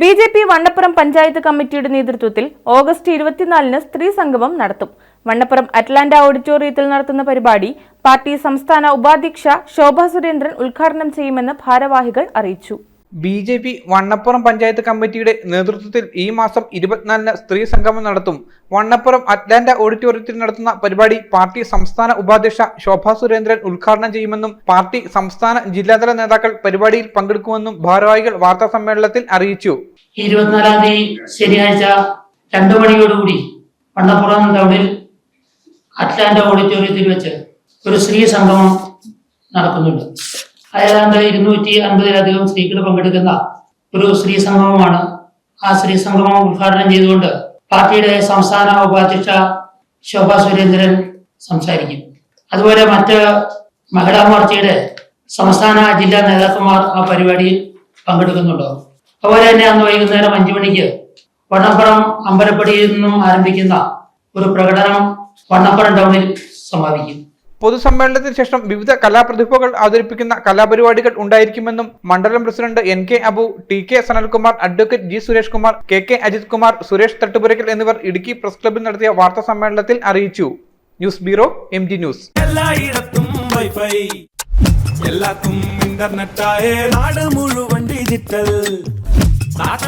B J P Vannappuram panchayat കമ്മിറ്റിയുടെ നേതൃത്വത്തിൽ August ഇരുപത്തിനാലിന് സ്ത്രീ സംഗമം നടത്തും. വണ്ണപ്പുറം അറ്റ്ലാന്റ ഓഡിറ്റോറിയത്തിൽ നടത്തുന്ന പരിപാടി പാർട്ടി സംസ്ഥാന ഉപാധ്യക്ഷ ശോഭ സുരേന്ദ്രൻ ഉദ്ഘാടനം ചെയ്യുമെന്ന് ഭാരവാഹികൾ അറിയിച്ചു. B J P Vannappuram panchayat കമ്മിറ്റിയുടെ നേതൃത്വത്തിൽ ഈ മാസം ഇരുപത്തിനാലിന് സ്ത്രീ സംഗമം നടത്തും. വണ്ണപ്പുറം അറ്റ്ലാന്റ ഓഡിറ്റോറിയത്തിൽ നടത്തുന്ന പരിപാടി പാർട്ടി സംസ്ഥാന ഉപാധ്യക്ഷ ശോഭാ സുരേന്ദ്രൻ ഉദ്ഘാടനം ചെയ്യുമെന്നും പാർട്ടി സംസ്ഥാന ജില്ലാതല നേതാക്കൾ പരിപാടിയിൽ പങ്കെടുക്കുമെന്നും ഭാരവാഹികൾ വാർത്താ സമ്മേളനത്തിൽ അറിയിച്ചു. ഇരുപത്തിനാലാം തീയതി ശനിയാഴ്ച രണ്ടു മണിയോടുകൂടി വണ്ണപ്പുറം ടൗണിൽ അറ്റ്ലാന്റ ഓഡിറ്റോറിയത്തിൽ വെച്ച് ഒരു സ്ത്രീ സംഗമം നടക്കുന്നുണ്ട്. ഏതാണ്ട് ഇരുന്നൂറ്റി അൻപതിലധികം സ്ത്രീകൾ പങ്കെടുക്കുന്ന ഒരു സ്ത്രീ സംഗമമാണ്. ആ സ്ത്രീ സംഗമം ഉദ്ഘാടനം ചെയ്തുകൊണ്ട് പാർട്ടിയുടെ സംസ്ഥാന ഉപാധ്യക്ഷ ശോഭ സുരേന്ദ്രൻ സംസാരിക്കും. അതുപോലെ മറ്റ് മഹിളാ മോർച്ചയുടെ സംസ്ഥാന ജില്ലാ നേതാക്കന്മാർ ആ പരിപാടിയിൽ പങ്കെടുക്കുന്നുണ്ടാവും അതുപോലെ തന്നെ അന്ന് വൈകുന്നേരം അഞ്ചു മണിക്ക് വണ്ണപ്പുറം അമ്പലപ്പടിയിൽ നിന്നും ആരംഭിക്കുന്ന ഒരു പ്രകടനം വണ്ണപ്പുറം ടൗണിൽ സമാപിക്കും. പൊതുസമ്മേളനത്തിന് ശേഷം വിവിധ കലാപ്രതിഭകൾ അവതരിപ്പിക്കുന്ന കലാപരിപാടികൾ ഉണ്ടായിരിക്കുമെന്നും മണ്ഡലം president N K Abu T K Sanalkumar advocate G Suresh Kumar K K Ajith Kumar Suresh Thattupurakkal എന്നിവർ ഇടുക്കി പ്രസ് ക്ലബിൽ നടത്തിയ വാർത്താ സമ്മേളനത്തിൽ അറിയിച്ചു. News bureau M G news. എല്ലായിടത്തും വൈഫൈ. ഇന്റർനെറ്റായേ നാട് മുഴുവൻ ഡിജിറ്റൽ